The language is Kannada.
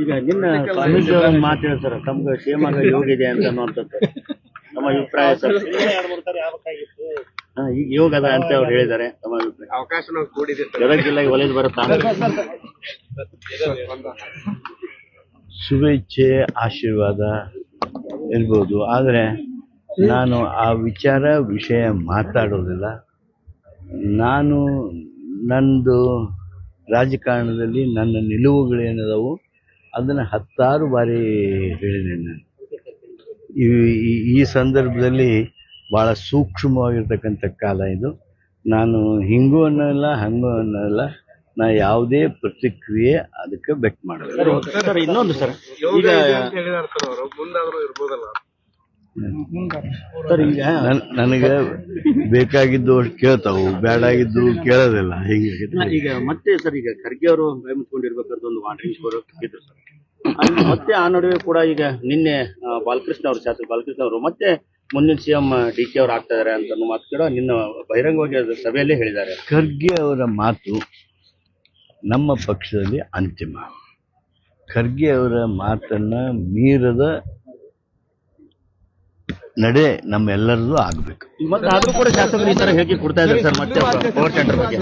ಈಗ ನಿನ್ನ ಸ್ವಾಮೀಜಿ ಮಾತು ಸರ್ ತಮ್ಗೆ ಕ್ಷೇಮ ಯೋಗ ಇದೆ ಅಂತ ಅನ್ನುವಂಥದ್ದು. ನಮ್ಮ ಅಭಿಪ್ರಾಯ ಸರ್. ಹಾ, ಈಗ ಯೋಗ ಅದ ಅಂತ ಅವ್ರು ಹೇಳಿದ್ದಾರೆ ತಮ್ಮ ಅಭಿಪ್ರಾಯ. ಅವಕಾಶ ಕೂಡಿದೆ ಗದಗ ಜಿಲ್ಲೆಗೆ ಒಲೇದು ಬರುತ್ತಾ? ಶುಭೇಚ್ಛೆ ಆಶೀರ್ವಾದ ಇರ್ಬೋದು. ಆದರೆ ನಾನು ಆ ವಿಚಾರ ವಿಷಯ ಮಾತಾಡೋದಿಲ್ಲ. ನಾನು ನಂದು ರಾಜಕಾರಣದಲ್ಲಿ ನನ್ನ ನಿಲುವುಗಳೇನದವು ಅದನ್ನು ಹತ್ತಾರು ಬಾರಿ ಹೇಳಿದೆ ನಾನು. ಈ ಸಂದರ್ಭದಲ್ಲಿ ಭಾಳ ಸೂಕ್ಷ್ಮವಾಗಿರ್ತಕ್ಕಂಥ ಕಾಲ ಇದು. ನಾನು ಹಿಂಗೂ ಅನ್ನೋಲ್ಲ ಹಂಗೂ ಅನ್ನೋಲ್ಲ. ನಾ ಯಾವುದೇ ಪ್ರತಿಕ್ರಿಯೆ ಅದಕ್ಕೆ ಬೆಟ್ ಮಾಡೋದು ಸರ್ ಸರ್ ಇನ್ನೊಂದು ಸರ್. ಈಗ ನನಗೆ ಬೇಕಾಗಿದ್ದು ಅಷ್ಟು ಕೇಳ್ತಾವು ಬೇಡಾಗಿದ್ದು ಕೇಳೋದಿಲ್ಲ ಹೀಗೆ ಈಗ ಮತ್ತೆ ಸರ್ ಈಗ ಖರ್ಗೆ ಅವರು ಮುಚ್ಕೊಂಡಿರ್ಬೇಕಾದ್ರೆ ಒಂದು ಸ್ಕೋರ್ ಇದ್ರು ಸರ್. ಮತ್ತೆ ಆ ನಡುವೆ ಕೂಡ ಈಗ ನಿನ್ನೆ ಬಾಲಕೃಷ್ಣ ಅವರು ಶಾಸಕ ಬಾಲಕೃಷ್ಣ ಅವರು ಮತ್ತೆ ಮುಂದಿನ ಸಿಎಂ ಡಿ ಕೆ ಅವರು ಆಗ್ತಾ ಇದಾರೆ ಅಂತ ಅನ್ನೋ ಮಾತು ಕೂಡ ನಿನ್ನ ಬಹಿರಂಗವಾಗಿ ಸಭೆಯಲ್ಲಿ ಸಭೆಯಲ್ಲೇ ಹೇಳಿದ್ದಾರೆ. ಖರ್ಗೆ ಅವರ ಮಾತು ನಮ್ಮ ಪಕ್ಷದಲ್ಲಿ ಅಂತಿಮ. ಖರ್ಗೆ ಅವರ ಮಾತನ್ನ ಮೀರದ ನಡೆ ನಮ್ಮೆಲ್ಲರದು ಆಗಬೇಕು. ಮತ್ತೆ ಆದ್ರೂ ಕೂಡ ಶಾಸಕರು ಈ ತರ ಹೇಳಿಕೆ ಕೊಡ್ತಾ ಇದ್ದಾರೆ ಸರ್ ಮತ್ತೆ ಪವರ್ ಟೆಂಡರ್ ಬಗ್ಗೆ?